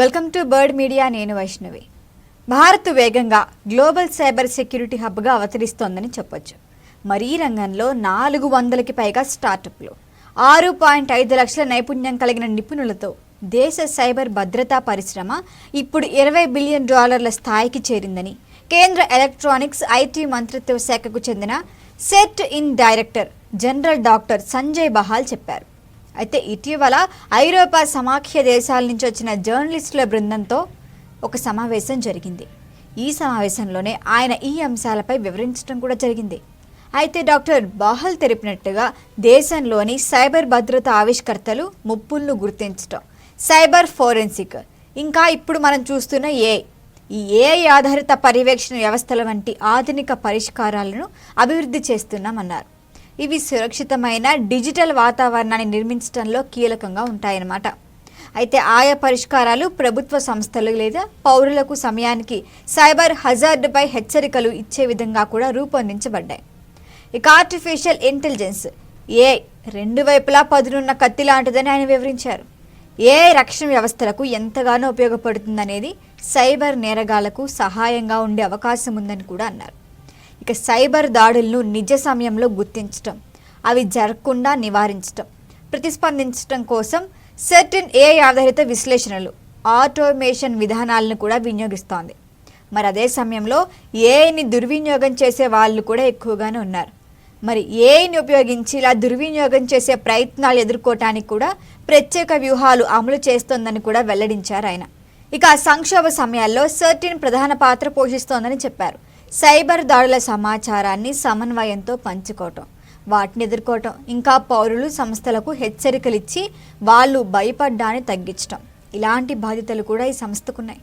Welcome to bird media నేను వైష్ణవి. భారత్ వేగంగా global cyber security హబ్గా అవతరిస్తోందని చెప్పొచ్చు. మరి రంగంలో నాలుగు వందలకి పైగా స్టార్టప్లు ఆరు పాయింట్ ఐదు లక్షల నైపుణ్యం కలిగిన నిపుణులతో దేశ సైబర్ భద్రతా పరిశ్రమ ఇప్పుడు ఇరవై బిలియన్ డాలర్ల స్థాయికి చేరిందని కేంద్ర ఎలక్ట్రానిక్స్ ఐటీ మంత్రిత్వ శాఖకు చెందిన CERT In director general doctor Sanjay Bahl చెప్పారు. అయితే ఇటీవల ఐరోపా సమాఖ్య దేశాల నుంచి వచ్చిన జర్నలిస్టుల బృందంతో ఒక సమావేశం జరిగింది. ఈ సమావేశంలోనే ఆయన ఈ అంశాలపై వివరించడం కూడా జరిగింది. అయితే డాక్టర్ బాహల్ తెలిపినట్టుగా దేశంలోని సైబర్ భద్రత ఆవిష్కర్తలు ముప్పులను గుర్తించటం సైబర్ ఫోరెన్సిక్ ఇంకా ఇప్పుడు మనం చూస్తున్న ఏ ఈ ఏఐ ఆధారిత పర్యవేక్షణ వ్యవస్థల వంటి ఆధునిక పరిష్కారాలను అభివృద్ధి చేస్తున్నామన్నారు. ఇవి సురక్షితమైన డిజిటల్ వాతావరణాన్ని నిర్మించడంలో కీలకంగా ఉంటాయన్నమాట. అయితే ఆయా పరిష్కారాలు ప్రభుత్వ సంస్థలు లేదా పౌరులకు సమయానికి సైబర్ హజార్డ్పై హెచ్చరికలు ఇచ్చే విధంగా కూడా రూపొందించబడ్డాయి. ఇక ఆర్టిఫిషియల్ ఇంటెలిజెన్స్ ఏ రెండు వైపులా పదునున్న కత్తి లాంటిదని ఆయన వివరించారు. ఏ రక్షణ వ్యవస్థలకు ఎంతగానో ఉపయోగపడుతుందనేది సైబర్ నేరగాళ్ళకు సహాయంగా ఉండే అవకాశం ఉందని కూడా అన్నారు. ఇక సైబర్ దాడులను నిజ సమయంలో గుర్తించటం అవి జరగకుండా నివారించటం ప్రతిస్పందించటం కోసం సర్టన్ ఏ ఆధారిత విశ్లేషణలు ఆటోమేషన్ విధానాలను కూడా వినియోగిస్తోంది. మరి అదే సమయంలో ఏఐని దుర్వినియోగం చేసే వాళ్ళు కూడా ఎక్కువగానే ఉన్నారు. మరి ఏఐని ఉపయోగించి ఇలా దుర్వినియోగం చేసే ప్రయత్నాలు ఎదుర్కోవటానికి కూడా ప్రత్యేక వ్యూహాలు అమలు చేస్తోందని కూడా వెల్లడించారు ఆయన. ఇక ఆ సంక్షోభ సమయాల్లో సర్టిన్ ప్రధాన పాత్ర పోషిస్తోందని చెప్పారు. సైబర్ దాడుల సమాచారాన్ని సమన్వయంతో పంచుకోవటం వాటిని ఎదుర్కోవటం ఇంకా పౌరులు సంస్థలకు హెచ్చరికలు ఇచ్చి వాళ్ళు భయపడ్డాన్ని తగ్గించటం. ఇలాంటి బాధ్యతలు కూడా ఈ సంస్థకున్నాయి.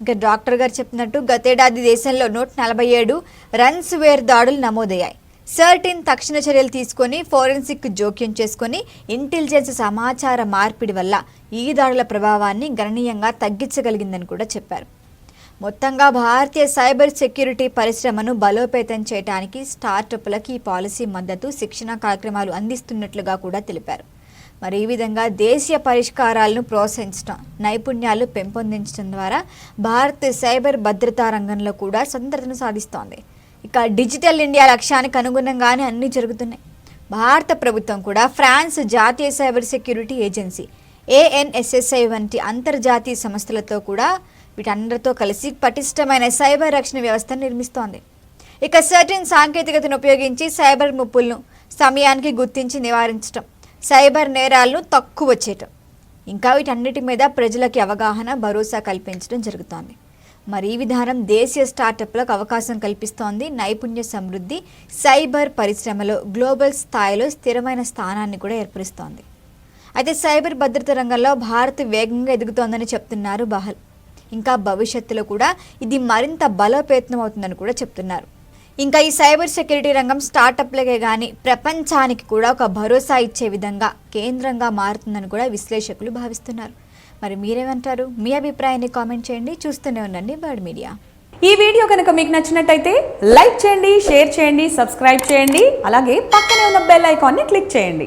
ఇంకా డాక్టర్ గారు చెప్పినట్టు గతేడాది దేశంలో నూట నలభై ఏడు రన్స్ వేర్ దాడులు నమోదయ్యాయి. సర్టిన్ తక్షణ చర్యలు తీసుకొని ఫోరెన్సిక్ జోక్యం చేసుకొని ఇంటెలిజెన్స్ సమాచార మార్పిడి వల్ల ఈ దాడుల ప్రభావాన్ని గణనీయంగా తగ్గించగలిగిందని కూడా చెప్పారు. మొత్తంగా భారతీయ సైబర్ సెక్యూరిటీ పరిశ్రమను బలోపేతం చేయడానికి స్టార్టప్లకి ఈ పాలసీ మద్దతు శిక్షణ కార్యక్రమాలు అందిస్తున్నట్లుగా కూడా తెలిపారు. మరి ఈ విధంగా దేశీయ పరిష్కారాలను ప్రోత్సహించడం నైపుణ్యాలు పెంపొందించడం ద్వారా భారత్ సైబర్ భద్రతా రంగంలో కూడా స్వతంత్రతను సాధిస్తోంది. ఇక డిజిటల్ ఇండియా లక్ష్యానికి అనుగుణంగానే అన్నీ జరుగుతున్నాయి. భారత ప్రభుత్వం కూడా ఫ్రాన్స్ జాతీయ సైబర్ సెక్యూరిటీ ఏజెన్సీ ఏఎన్ఎస్ఎస్ఐ వంటి అంతర్జాతీయ సంస్థలతో కూడా వీటందరితో కలిసి పటిష్టమైన సైబర్ రక్షణ వ్యవస్థను నిర్మిస్తోంది. ఇక సర్టిన్ సాంకేతికతను ఉపయోగించి సైబర్ ముప్పులను సమయానికి గుర్తించి నివారించటం సైబర్ నేరాలను తక్కువ చేయటం. ఇంకా వీటన్నిటి మీద ప్రజలకి అవగాహన భరోసా కల్పించడం జరుగుతోంది. మరి ఈ విధానం దేశీయ స్టార్టప్లకు అవకాశం కల్పిస్తోంది. నైపుణ్య సమృద్ధి సైబర్ పరిశ్రమలో గ్లోబల్ స్థాయిలో స్థిరమైన స్థానాన్ని కూడా ఏర్పరుస్తోంది. అయితే సైబర్ భద్రత రంగంలో భారత్ వేగంగా ఎదుగుతోందని చెప్తున్నారు బహల్. ఇంకా భవిష్యత్తులో కూడా ఇది మరింత బలోపేతం అవుతుందని కూడా చెప్తున్నారు. ఇంకా ఈ సైబర్ సెక్యూరిటీ రంగం స్టార్టప్లకే కానీ ప్రపంచానికి కూడా ఒక భరోసా ఇచ్చే విధంగా కేంద్రంగా మారుతుందని కూడా విశ్లేషకులు భావిస్తున్నారు. మరి మీరేమంటారు? మీ అభిప్రాయాన్ని కామెంట్ చేయండి. చూస్తూనే ఉండండి బర్డ్ మీడియా. ఈ వీడియో కనుక మీకు నచ్చినట్టయితే లైక్ చేయండి షేర్ చేయండి సబ్స్క్రైబ్ చేయండి అలాగే పక్కనే ఉన్న బెల్ ఐకాన్ని క్లిక్ చేయండి.